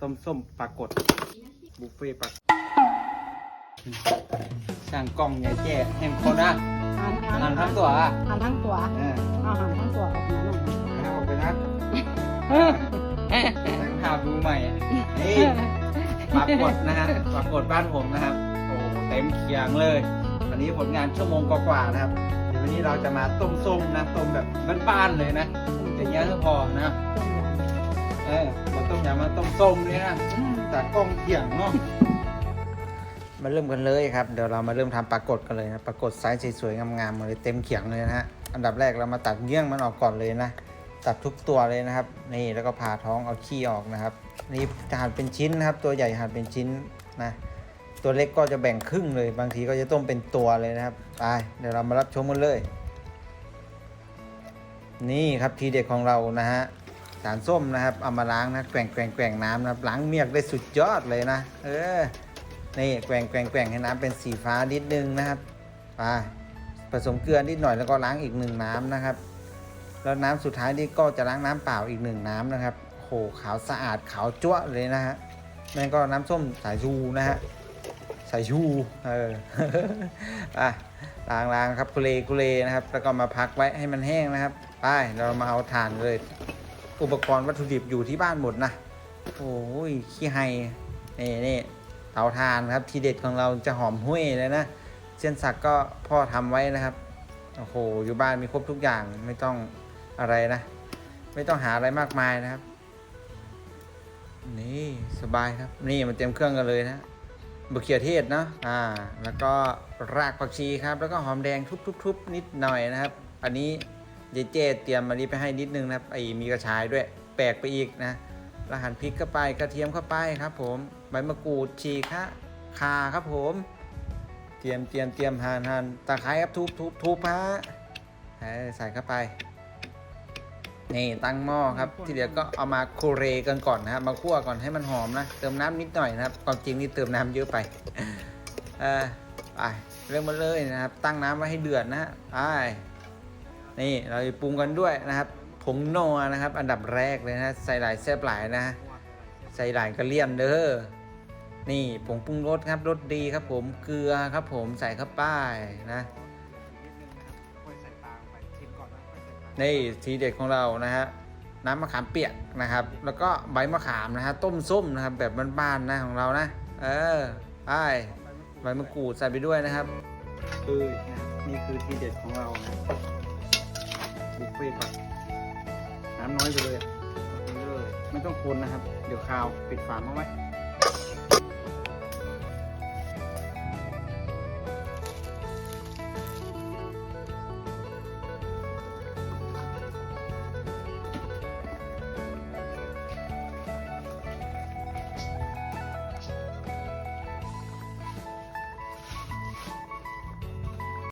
ต้มส้มปลากดบุฟเฟ่ต์ปลาช่างกล้องใหญ่แจ้แห่งคนนะหันหันหันทั้งตัวอะหันทั้งตัวเออเอาหันทั้งตัวออกมาหน่อยให้ออกไปนะแต่งภาพดูใหม่อะนี่ปรากฏนะฮะปรากฏบ้านผมนะครับ โอ้โหเต็มเคียงเลยวันนี้ผลงานชั่วโมงกว่าๆนะครับเดี๋ยววันนี้เราจะมาต้มส้มนะต้มแบบบ้านๆเลยนะอย่างเงี้ยก็พอนะ เออเราต้มยำมาต้มส้มเนี่ยนะจากกล้องเขียงเนาะมาเริ่มกันเลยครับ เดี๋ยวเรามาเริ่มทำปลากดกันเลยนะปลากดไซส์สวยๆงามๆมาเลยเต็มเขียงเลยนะฮะอันดับแรกเรามาตัดเงี้ยงมันออกก่อนเลยนะตัดทุกตัวเลยนะครับ นี่แล้วก็ผ่าท้องเอาขี้ออกนะครับ นี่จะหั่นเป็นชิ้นนะครับ ตัวใหญ่หั่นเป็นชิ้นนะตัวเล็กก็จะแบ่งครึ่งเลย บางทีก็จะต้มเป็นตัวเลยนะครับไปเดี๋ยวเรามารับชมกันเลย นี่ครับทีเด็ดของเรานะฮะ สารส้มนะครับเอามาล้างนะแกว่งแกว่งแกว่งน้ำนะล้างเมียกได้สุดยอดเลยนะ เออนี่แกว่งแกว่งแกว่งให้น้ำเป็นสีฟ้านิดนึงนะครับไปผสมเกลือนิดหน่อยแล้วก็ล้างอีกหนึ่งน้ำนะครับ แล้วน้ำสุดท้ายนี่ก็จะล้างน้ำเปล่าอีกหนึ่งน้ำนะครับโหขาวสะอาดขาวจั๊วะเลยนะฮะนั่นก็น้ำส้มสายชูนะฮะสายชูเอออะล้างล้างครับกุเลกุเลนะครับ แล้วก็มาพักไว้ให้มันแห้งนะครับ ไป เรามาเอาถ่านเลย อุปกรณ์วัตถุดิบอยู่ที่บ้านหมดนะโอ้ยขี้ไฮนี่นี่เตาถ่านครับ ทีเด็ดของเราจะหอมห้วยเลยนะเส้นสักก็พ่อทำไว้นะครับโอ้โหอยู่บ้านมีครบทุกอย่างไม่ต้องอะไรนะ ไม่ต้องหาอะไรมากมายนะครับ นี่สบายครับนี่มันเตรียมเครื่องกันเลยนะบะเขือเทศเนาะอ่า แล้วก็รากผักชีครับ แล้วก็หอมแดงทุบๆนิดหน่อยนะครับ อันนี้ เจเจเตรียมมานี้ไปให้นิดนึงนะครับไอ้มีกระชายด้วยแปลกไปอีกนะแล้วหั่นพริกเข้าไปกระเทียมเข้าไปครับ ผมใบมะกรูดฉีกฮะข่าครับผม เตรียมเตรียมเตรียมหั่นหั่นตะไคร้ครับทุบทุบทุบฮะเอใส่เข้าไปนี่ตั้งหม้อครับ ทีเดียวก็เอามาโคเรกันก่อนนะครับมาคั่วก่อนให้มันหอมนะเติมน้ำนิดหน่อยนะครับความจริงนี่เติมน้ำเยอะไปเออไปเริ่มมาเลยนะครับ ตั้งน้ำไว้ให้เดือดนะไป นี่เราปรุงกันด้วยนะครับผงนัวนะครับ อันดับแรกเลยนะใส่หลายแซ่บหลายนะ ใส่หลายกระเลี่ยมเด้อนี่ผงปรุงรสครับรสดีครับผมเกลือครับผมใส่เข้าไปนะนี่ทีเด็ดของเรานะฮะน้ำมะขามเปียกนะครับ แล้วก็ใบมะขามนะฮะต้มส้มนะครับแบบบ้านๆนะของเรานะ เออไปใบมะกรูดใส่ไปด้วยนะครับคือนี่คือทีเด็ดของเรานะ บุฟเฟ่ต์ผักน้ำน้อยไปเลยเลยไม่ต้องคนนะครับ เดี๋ยวคาวปิดฝาเอาไว้